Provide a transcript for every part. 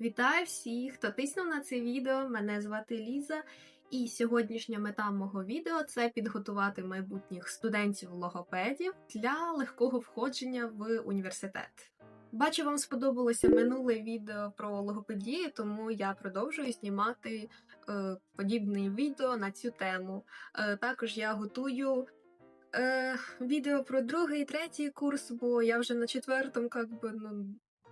Вітаю всіх, хто тиснув на це відео. Мене звати Ліза, і сьогоднішня мета мого відео це підготувати майбутніх студентів-логопедів для легкого входження в університет. Бачу, вам сподобалося минуле відео про логопедію, тому я продовжую знімати е, подібні відео на цю тему. Е, також я готую е, відео про другий і третій курс, бо я вже на четвертому, як би, ну.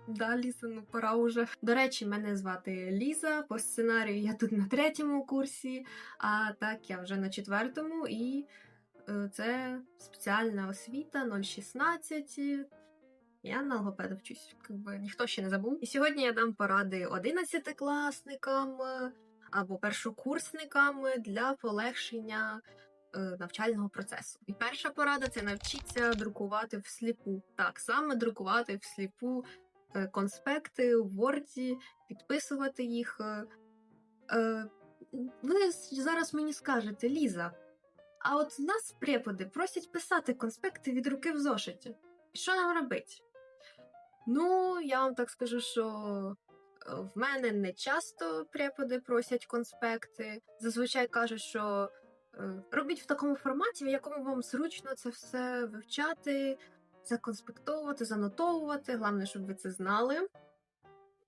Да, Ліза, ну пора уже. До речі, мене звати Ліза. По сценарію я тут на третьому курсі, а так я вже на четвертому, і е, це спеціальна освіта 016. Я на логопеда вчусь, якби ніхто ще не забув. І сьогодні я дам поради 11-класникам е, або першокурсникам для полегшення е, навчального процесу. І перша порада це навчіться друкувати всліпу. Так, саме друкувати всліпу конспекти в Word, підписувати їх. е, е, Ви зараз мені скажете, Ліза, а от нас преподи просять писати конспекти від руки в зошиті. Що нам робити? Ну, я вам так скажу, що е, в мене не часто преподи просять конспекти. Зазвичай кажуть, що е, робіть в такому форматі, в якому вам зручно це все вивчати, законспектовувати, занотовувати. Головне, щоб ви це знали.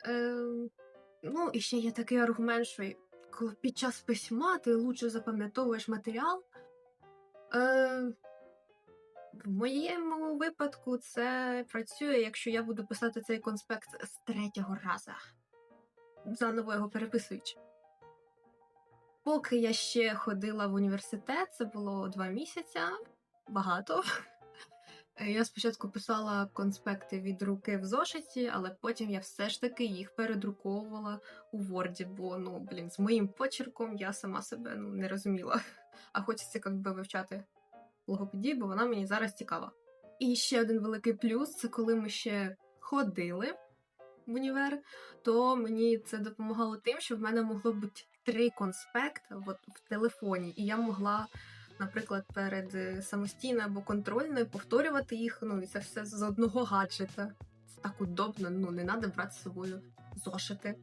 Е, ну, і ще є такий аргумент, що коли під час письма ти лучше запам'ятовуєш матеріал. Е, в моєму випадку це працює, якщо я буду писати цей конспект з третього разу, заново його переписуючи. Поки я ще ходила в університет, це було два місяці, багато. Я спочатку писала конспекти від руки в зошиті, але потім я все ж таки їх передруковувала у Word, бо ну, блін, з моїм почерком я сама себе ну, не розуміла. А хочеться як би вивчати логопедію, бо вона мені зараз цікава. І ще один великий плюс це коли ми ще ходили в універ, то мені це допомагало тим, що в мене могло бути три конспекти от, в телефоні, і я могла, наприклад, перед е, самостійною або контрольною повторювати їх. Ну і це все з одного гаджета. Це так удобно, ну не треба брати з собою зошити.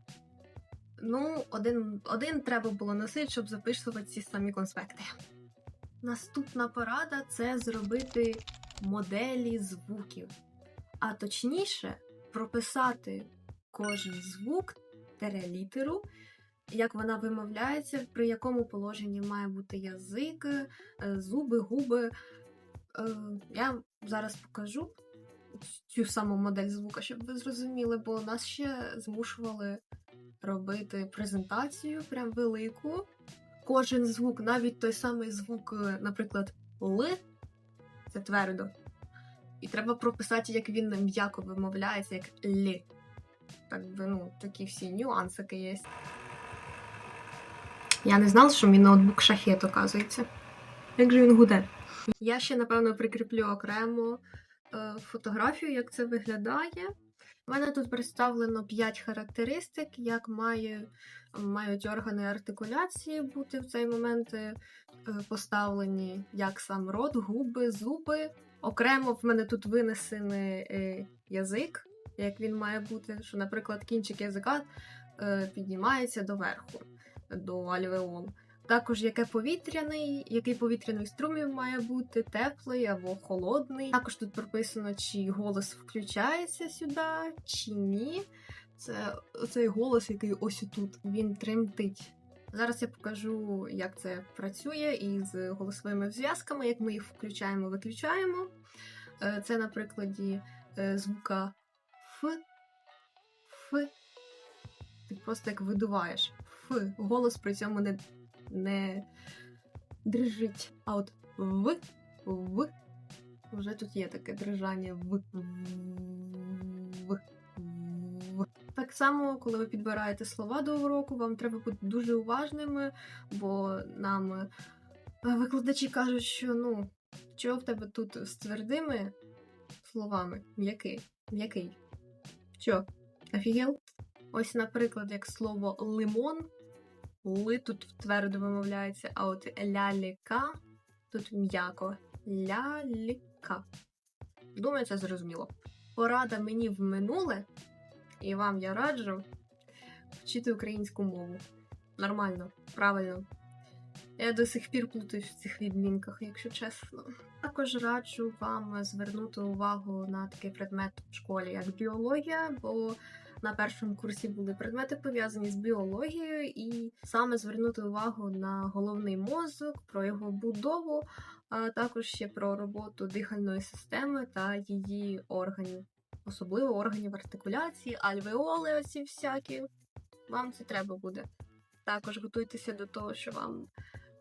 Ну, один, один треба було носити, щоб записувати ці самі конспекти. Наступна порада це зробити моделі звуків, а точніше, прописати кожен звук літеру, як вона вимовляється, при якому положенні має бути язик, е, зуби, губи. Е, Я зараз покажу цю саму модель звука, щоб ви зрозуміли, бо нас ще змушували робити презентацію прям велику кожен звук, навіть той самий звук, е, наприклад, Л, це твердо. І треба прописати, як він м'яко вимовляється, як Л. Так би, ну, такі всі нюансики є. Я не знала, що мій ноутбук шахет, оказується. Як же він гуде? Я ще, напевно, прикріплю окремо е, фотографію, як це виглядає. У мене тут представлено 5 характеристик, як має, мають органи артикуляції бути в цей момент е, поставлені, як сам рот, губи, зуби. Окремо в мене тут винесений е, язик, як він має бути, що, наприклад, кінчик язика е, піднімається доверху, до альвеолу. Також яке повітряний, який повітряний струмів має бути, теплий або холодний. Також тут прописано, чи голос включається сюди, чи ні. Це цей голос, який ось тут, він тремтить. Зараз я покажу, як це працює із голосовими зв'язками, як ми їх включаємо, виключаємо. Е, це на прикладі е, звука Ф. Ф. Ти просто як видуваєш. Голос при цьому не не дрижить. А от в, в. Вже тут є таке дрижання в, в, в. Так само, коли ви підбираєте слова до уроку, вам треба бути дуже уважними, бо нам викладачі кажуть, що ну, що в тебе тут з твердими словами? М'який? М'який? Що? Офігел? Ось, наприклад, як слово лимон ли тут твердо вимовляється, а от ляліка тут м'яко. Ляліка. Думаю, це зрозуміло. Порада мені в минуле, і вам я раджу вчити українську мову. Нормально, правильно. Я до сих пір плутаюсь в цих відмінках, якщо чесно. Також раджу вам звернути увагу на такий предмет в школі, як біологія, бо на першому курсі були предмети пов'язані з біологією, і саме звернути увагу на головний мозок, про його будову, а також ще про роботу дихальної системи та її органів, особливо органів артикуляції, альвеоли, оці всякі. Вам це треба буде. Також готуйтеся до того, що вам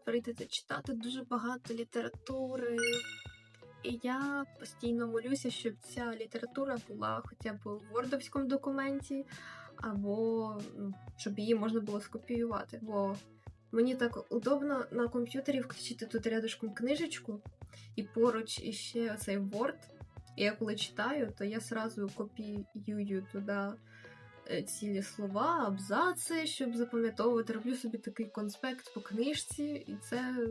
прийдеться читати дуже багато літератури. І я постійно молюся, щоб ця література була хоча б в вордовському документі, або ну, щоб її можна було скопіювати. Бо мені так удобно на комп'ютері включити тут рядышком книжечку, і поруч іще оцей Word. І я коли читаю, то я сразу копіюю туди е, цілі слова, абзаци, щоб запам'ятовувати. Роблю собі такий конспект по книжці, і це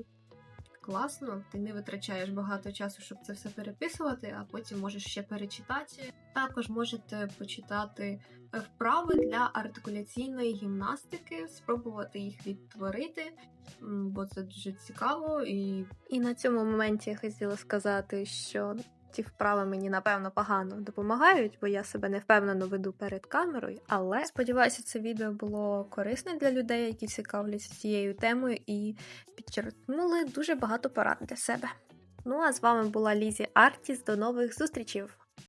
класно. Ти не витрачаєш багато часу, щоб це все переписувати, а потім можеш ще перечитати. Також можете почитати е, вправи для артикуляційної гімнастики, спробувати їх відтворити, бо це дуже цікаво. І, і на цьому моменті я хотіла сказати, що ці вправи мені напевно погано допомагають, бо я себе невпевнено веду перед камерою. Але сподіваюся, це відео було корисне для людей, які цікавляться цією темою і підчеркнули дуже багато порад для себе. Ну а з вами була Лізі Артіс. До нових зустрічей!